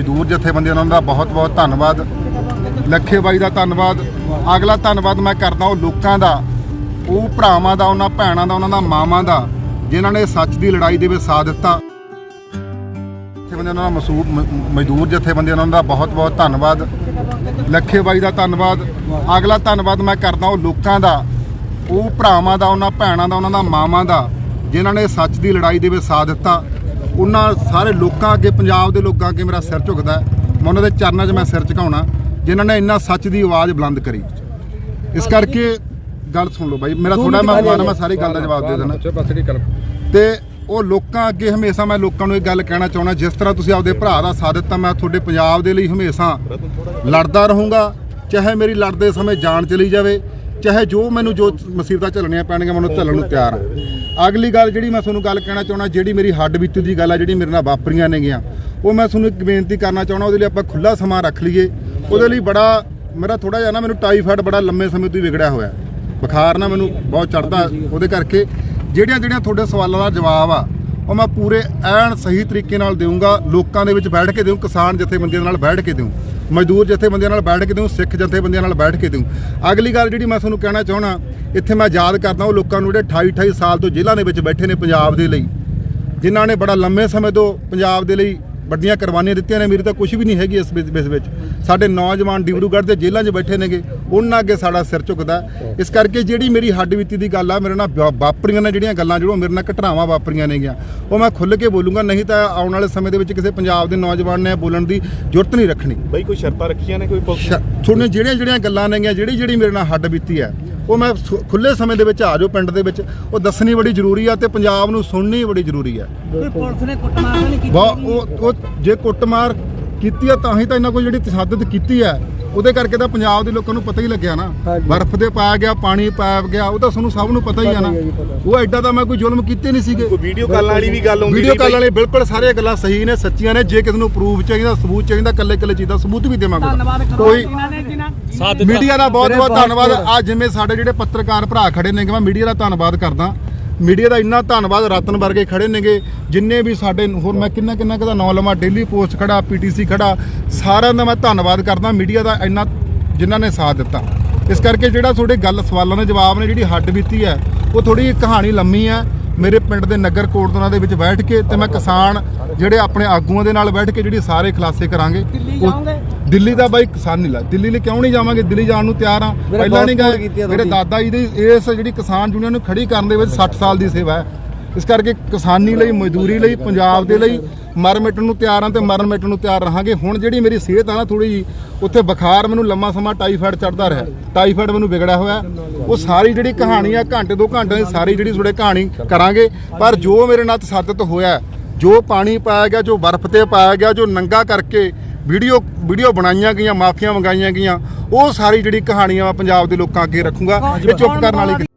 ਮਜ਼ਦੂਰ ਜਥੇਬੰਦੀਆਂ ਉਹਨਾਂ ਦਾ ਬਹੁਤ-ਬਹੁਤ ਧੰਨਵਾਦ। ਲੱਖੇ ਬਾਈ ਦਾ ਧੰਨਵਾਦ। ਅਗਲਾ ਧੰਨਵਾਦ ਮੈਂ ਕਰਦਾ ਉਹ ਲੋਕਾਂ ਦਾ, ਉਹ ਭਰਾਵਾਂ ਦਾ, ਉਹਨਾਂ ਭੈਣਾਂ ਦਾ, ਉਹਨਾਂ ਦਾ ਮਾਵਾਂ ਦਾ, ਜਿਨ੍ਹਾਂ ਨੇ ਸੱਚ ਦੀ ਲੜਾਈ ਦੇ ਵਿੱਚ ਸਾਥ ਦਿੱਤਾ। ਜਥੇਬੰਦੀਆਂ ਉਹਨਾਂ ਦਾ ਮਸੂਬ ਮਜ਼ਦੂਰ ਜਥੇਬੰਦੀਆਂ ਉਹਨਾਂ ਦਾ ਬਹੁਤ-ਬਹੁਤ ਧੰਨਵਾਦ। ਲੱਖੇ ਬਾਈ ਦਾ ਧੰਨਵਾਦ। ਅਗਲਾ ਧੰਨਵਾਦ ਮੈਂ ਕਰਦਾ ਉਹ ਲੋਕਾਂ ਦਾ, ਉਹ ਭਰਾਵਾਂ ਦਾ, ਉਹਨਾਂ ਭੈਣਾਂ ਦਾ, ਉਹਨਾਂ ਦਾ ਮਾਵਾਂ ਦਾ, ਜਿਨ੍ਹਾਂ ਨੇ ਸੱਚ ਦੀ ਲੜਾਈ ਦੇ ਵਿੱਚ ਸਾਥ ਦਿੱਤਾ। ਉਹਨਾਂ ਸਾਰੇ ਲੋਕਾਂ ਅੱਗੇ ਪੰਜਾਬ ਦੇ ਲੋਕਾਂ ਅੱਗੇ ਮੇਰਾ ਸਿਰ ਝੁਕਦਾ ਹੈ। ਮੈਂ ਉਹਨਾਂ ਦੇ ਚਰਨਾਂ 'ਚ ਮੈਂ ਸਿਰ ਝੁਕਾਉਣਾ। ਜਿਨ੍ਹਾਂ ਨੇ ਇੰਨਾ ਸੱਚ ਦੀ ਆਵਾਜ਼ ਬੁਲੰਦ ਕਰੀ। ਇਸ ਕਰਕੇ ਗੱਲ ਸੁਣ ਲਓ ਬਾਈ ਮੇਰਾ ਥੋੜਾ ਮੈਂ ਮਾਨਾ ਮੈਂ ਸਾਰੀ ਗੱਲ ਦਾ ਜਵਾਬ ਦੇ ਦੇਣਾ ਤੇ ਉਹ ਲੋਕਾਂ ਅੱਗੇ ਹਮੇਸ਼ਾ ਮੈਂ ਲੋਕਾਂ ਨੂੰ ਇਹ ਗੱਲ ਕਹਿਣਾ ਚਾਹੁੰਦਾ ਜਿਸ ਤਰ੍ਹਾਂ ਤੁਸੀਂ ਆਪਦੇ ਭਰਾ ਦਾ ਸਾਥ ਦਿੱਤਾ ਮੈਂ ਤੁਹਾਡੇ ਪੰਜਾਬ ਦੇ ਲਈ ਹਮੇਸ਼ਾ ਲੜਦਾ ਰਹੂੰਗਾ। ਚਾਹੇ ਮੇਰੀ ਲੜਦੇ ਸਮੇਂ ਜਾਨ ਚਲੀ ਜਾਵੇ ਚਾਹੇ ਜੋ ਮੈਨੂੰ ਜੋ ਮੁਸੀਬਤਾਂ ਝੱਲਣੀਆਂ ਪੈਣਗੀਆਂ, ਮੈਨੂੰ ਝੱਲਣ ਨੂੰ ਤਿਆਰ ਹਾਂ ਅਗਲੀ ਗੱਲ ਜਿਹੜੀ ਮੈਂ ਤੁਹਾਨੂੰ ਗੱਲ ਕਹਿਣਾ ਚਾਹੁੰਦਾ, ਜਿਹੜੀ ਮੇਰੀ ਹੱਡ ਬੀਤੀ ਦੀ ਗੱਲ ਆ, ਜਿਹੜੀ ਮੇਰੇ ਨਾਲ ਵਾਪਰੀਆਂ ਨੇਗੀਆਂ, ਉਹ ਮੈਂ ਤੁਹਾਨੂੰ ਇੱਕ ਬੇਨਤੀ ਕਰਨਾ ਚਾਹੁੰਦਾ, ਉਹਦੇ ਲਈ ਆਪਾਂ ਖੁੱਲਾ ਸਮਾਂ ਰੱਖ ਲਈਏ। ਉਹਦੇ ਲਈ ਬੜਾ, ਮੇਰਾ ਥੋੜਾ ਜਿਹਾ ਨਾ, ਮੈਨੂੰ ਟਾਈਫਾਇਡ ਬੜਾ ਲੰਮੇ ਸਮੇਂ ਤੋਂ ਹੀ ਵਿਗੜਿਆ ਹੋਇਆ। ਬੁਖਾਰ ਨਾ ਮੈਨੂੰ ਬਹੁਤ ਚੜਦਾ ਉਹਦੇ ਕਰਕੇ ਜਿਹੜੀਆਂ ਜਿਹੜੀਆਂ ਤੁਹਾਡੇ ਸਵਾਲਾਂ ਦਾ ਜਵਾਬ ਆ ਉਹ ਮੈਂ ਪੂਰੇ ਐਨ ਸਹੀ ਤਰੀਕੇ ਨਾਲ ਦੇਵਾਂਗਾ ਲੋਕਾਂ ਦੇ ਵਿੱਚ ਬੈਠ ਕੇ ਦੇਵਾਂ ਕਿਸਾਨ ਜਥੇਬੰਦੀਆਂ ਨਾਲ ਬੈਠ ਕੇ ਦੇਵਾਂ ਮਜ਼ਦੂਰ ਜਥੇਬੰਦੀਆਂ ਨਾਲ ਬੈਠ ਕੇ ਦੇਵਾਂ ਸਿੱਖ ਜਥੇਬੰਦੀਆਂ ਨਾਲ ਬੈਠ ਕੇ ਦੇਵਾਂ ਅਗਲੀ ਗੱਲ ਜਿਹੜੀ ਮੈਂ ਤੁਹਾਨੂੰ ਕਹਿਣਾ ਚਾਹਣਾ ਇੱਥੇ ਮੈਂ ਯਾਦ ਕਰਦਾ ਉਹ ਲੋਕਾਂ ਨੂੰ ਜਿਹੜੇ 28 28 ਸਾਲ ਤੋਂ ਜ਼ਿਲ੍ਹਾ ਦੇ ਵਿੱਚ ਬੈਠੇ ਨੇ ਪੰਜਾਬ ਦੇ ਲਈ, ਜਿਨ੍ਹਾਂ ਨੇ ਬੜਾ ਲੰਮੇ ਸਮੇਂ ਤੋਂ ਪੰਜਾਬ ਦੇ ਲਈ ਵੱਡੀਆਂ ਕੁਰਬਾਨੀਆਂ ਦਿੱਤੀਆਂ ਨੇ ਮੇਰੀ ਤਾਂ ਕੁਝ ਵੀ ਨਹੀਂ ਹੈਗੀ ਇਸ ਵਿੱਚ ਇਸ ਵਿੱਚ। ਸਾਡੇ ਨੌਜਵਾਨ ਡਿਬਰੂਗੜ੍ਹ ਦੇ ਜੇਲ੍ਹਾਂ 'ਚ ਬੈਠੇ ਨੇਗੇ ਉਹਨਾਂ ਅੱਗੇ ਸਾਡਾ ਸਿਰ ਝੁਕਦਾ। ਇਸ ਕਰਕੇ ਜਿਹੜੀ ਮੇਰੀ ਹੱਡ ਬੀਤੀ ਦੀ ਗੱਲ ਆ ਮੇਰੇ ਨਾਲ ਵਾਪਰੀਆਂ ਨੇ ਜਿਹੜੀਆਂ ਗੱਲਾਂ ਜਿਹੜੀਆਂ ਮੇਰੇ ਨਾਲ ਘਟਨਾਵਾਂ ਵਾਪਰੀਆਂ ਨੇਗੀਆਂ। ਉਹ ਮੈਂ ਖੁੱਲ੍ਹ ਕੇ ਬੋਲੂੰਗਾ ਨਹੀਂ ਤਾਂ ਆਉਣ ਵਾਲੇ ਸਮੇਂ ਦੇ ਵਿੱਚ ਕਿਸੇ ਪੰਜਾਬ ਦੇ ਨੌਜਵਾਨ ਨੇ ਬੋਲਣ ਦੀ ਜ਼ਰੂਰਤ ਨਹੀਂ ਰੱਖਣੀ। ਬਈ ਕੋਈ ਸ਼ਰਤਾਂ ਰੱਖੀਆਂ ਨੇ ਕੋਈ ਤੁਹਾਡੀਆਂ ਜਿਹੜੀਆਂ ਜਿਹੜੀਆਂ ਗੱਲਾਂ ਨੇਗੀਆਂ ਜਿਹੜੀ ਜਿਹੜੀ ਮੇਰੇ ਨਾਲ ਹੱਡ ਬੀਤੀ ਹੈ ਉਹ ਮੈਂ ਖੁੱਲੇ ਸਮੇਂ ਦੇ ਵਿੱਚ ਆ ਜਾਓ ਪਿੰਡ ਦੇ ਵਿੱਚ। ਉਹ ਦੱਸਣੀ ਬੜੀ ਜ਼ਰੂਰੀ ਆ ਤੇ ਪੰਜਾਬ ਨੂੰ ਸੁਣਨੀ ਬੜੀ ਜ਼ਰੂਰੀ ਹੈ ਕੋਈ ਪੁਲਿਸ ਨੇ ਕੁੱਟਮਾਰ ਤਾਂ ਨਹੀਂ ਕੀਤੀ ਬਹੁਤ ਉਹ ਉਹ ਜੇ ਕੁੱਟਮਾਰ ਕੀਤੀ ਆ ਤਾਂ ਹੀ ਤਾਂ ਇਹਨਾਂ ਕੋਲ ਜਿਹੜੀ ਤਸ਼ੱਦਦ ਕੀਤੀ ਆ। ਉਹਦੇ ਕਰਕੇ ਤਾਂ ਪੰਜਾਬ ਦੇ ਲੋਕਾਂ ਨੂੰ ਪਤਾ ਹੀ ਲੱਗਿਆ ਨਾ। ਬਰਫ਼ ਦੇ ਪਾਇਆ ਗਿਆ ਪਾਣੀ ਪਾਇਆ ਗਿਆ ਉਹ ਤਾਂ ਤੁਹਾਨੂੰ ਸਭ ਨੂੰ ਪਤਾ ਹੀ ਆ ਨਾ। ਉਹ ਐਡਾ ਤਾਂ ਮੈਂ ਕੋਈ ਜ਼ੁਲਮ ਕੀਤੇ ਨਹੀਂ ਸੀਗੇ। ਕੋਈ ਵੀਡੀਓ ਕਾਲ ਵਾਲੀ ਵੀ ਗੱਲ ਹੁੰਦੀ ਵੀਡੀਓ ਕਾਲ। ਵਾਲੇ ਬਿਲਕੁਲ ਸਾਰੀਆਂ ਗੱਲਾਂ ਸਹੀ ਨੇ ਸੱਚੀਆਂ ਨੇ। ਜੇ ਕਿਸੇ ਨੂੰ ਪ੍ਰੂਫ ਚਾਹੀਦਾ ਸਬੂਤ ਚਾਹੀਦਾ ਕੱਲੇ ਕੱਲੇ ਚੀਜ਼ ਦਾ ਸਬੂਤ ਵੀ ਦੇਵਾਂਗੇ। ਕੋਈ ਜਿਨ੍ਹਾਂ ਮੀਡੀਆ ਦਾ ਬਹੁਤ ਬਹੁਤ ਧੰਨਵਾਦ। ਅੱਜ ਜਿਵੇਂ ਸਾਡੇ ਜਿਹੜੇ ਪੱਤਰਕਾਰ ਭਰਾ ਖੜੇ ਨੇਗੇ ਮੈਂ ਮੀਡੀਆ ਦਾ ਧੰਨਵਾਦ ਕਰਦਾ। ਮੀਡੀਆ ਦਾ ਇੰਨਾ ਧੰਨਵਾਦ ਰਤਨ ਵਰਗੇ ਖੜੇ ਨੇਗੇ ਜਿੰਨੇ ਵੀ ਸਾਡੇ ਹੋਰ ਮੈਂ ਕਿੰਨਾ ਕਿੰਨਾ ਕਦਾ ਨਾਂ ਲਵਾਂ? ਡੇਲੀ ਪੋਸਟ ਖੜਾ ਪੀਟੀਸੀ ਖੜਾ ਸਾਰਿਆਂ ਦਾ ਮੈਂ ਧੰਨਵਾਦ ਕਰਦਾ। ਮੀਡੀਆ ਦਾ ਇੰਨਾ ਜਿਨ੍ਹਾਂ ਨੇ ਸਾਥ ਦਿੱਤਾ। ਇਸ ਕਰਕੇ ਜਿਹੜਾ ਤੁਹਾਡੇ ਗੱਲ ਸਵਾਲਾਂ ਦੇ ਜਵਾਬ ਨੇ ਜਿਹੜੀ ਹੱਡ ਬੀਤੀ ਹੈ ਉਹ ਥੋੜੀ ਕਹਾਣੀ ਲੰਮੀ ਹੈ। ਮੇਰੇ ਪਿੰਡ ਦੇ ਨਗਰ ਕੋਟਦਨਾ ਦੇ ਵਿੱਚ ਬੈਠ ਕੇ ਤੇ ਮੈਂ ਕਿਸਾਨ ਜਿਹੜੇ ਆਪਣੇ ਆਗੂਆਂ ਦੇ ਨਾਲ ਬੈਠ ਕੇ ਜਿਹੜੀ ਸਾਰੇ ਖੁਲਾਸੇ ਕਰਾਂਗੇ ਦਿੱਲੀ ਦਾ ਬਾਈ ਕਿਸਾਨ ਨਹੀਂ ਲਾ ਦਿੱਲੀ ਲਈ ਕਿਉਂ ਨਹੀਂ ਜਾਵਾਂਗੇ? ਦਿੱਲੀ ਜਾਣ ਨੂੰ ਤਿਆਰ ਆ ਪਹਿਲਾਂ ਨਹੀਂ ਗਏ ਆ ਮੇਰੇ। ਦਾਦਾ ਜੀ ਦੀ ਇਸ ਜਿਹੜੀ ਕਿਸਾਨ ਯੂਨੀਅਨ ਨੂੰ ਖੜੀ ਕਰਨ ਦੇ ਵਿੱਚ 60 ਸਾਲ ਦੀ ਸੇਵਾ ਹੈ। ਇਸ ਕਰਕੇ ਕਿਸਾਨੀ ਲਈ ਮਜ਼ਦੂਰੀ ਲਈ ਪੰਜਾਬ ਦੇ ਲਈ ਮਰ ਮਿਟਣ ਨੂੰ ਤਿਆਰ ਹਾਂ ਤੇ ਮਰਨ ਮਿਟਣ ਨੂੰ ਤਿਆਰ ਰਹਾਂਗੇ। ਹੁਣ ਜਿਹੜੀ ਮੇਰੀ ਸਿਹਤ ਆ ਨਾ ਥੋੜੀ ਜੀ ਉੱਥੇ ਬੁਖਾਰ ਮੈਨੂੰ ਲੰਮਾ ਸਮਾਂ ਟਾਈਫਾਇਡ ਚੜਦਾ ਰਿਹਾ। ਟਾਈਫਾਇਡ ਮੈਨੂੰ ਵਿਗੜਿਆ ਹੋਇਆ। ਉਹ ਸਾਰੀ ਜਿਹੜੀ ਕਹਾਣੀ ਆ ਘੰਟੇ ਦੋ ਘੰਟੇ ਦੀ ਸਾਰੀ ਜਿਹੜੀ ਤੁਹਾਡੇ ਕਹਾਣੀ ਕਰਾਂਗੇ। ਪਰ ਜੋ ਮੇਰੇ ਨਾਲ ਤਸੱਦਦ ਹੋਇਆ ਜੋ ਪਾਣੀ ਪਾਇਆ ਗਿਆ ਜੋ ਬਰਫ਼ ਤੇ ਪਾਇਆ ਗਿਆ ਜੋ ਨੰਗਾ ਕਰਕੇ ਵੀਡੀਓ ਵੀਡੀਓ ਬਣਾਈਆਂ ਗਈਆਂ ਮਾਫੀਆਂ ਮੰਗਾਈਆਂ ਗਈਆਂ ਉਹ ਸਾਰੀ ਜਿਹੜੀ ਕਹਾਣੀਆਂ ਮੈਂ ਪੰਜਾਬ ਦੇ ਲੋਕਾਂ ਅੱਗੇ ਰੱਖੂੰਗਾ ਇਹ ਚੁੱਪ ਕਰਨ ਵਾਲੀ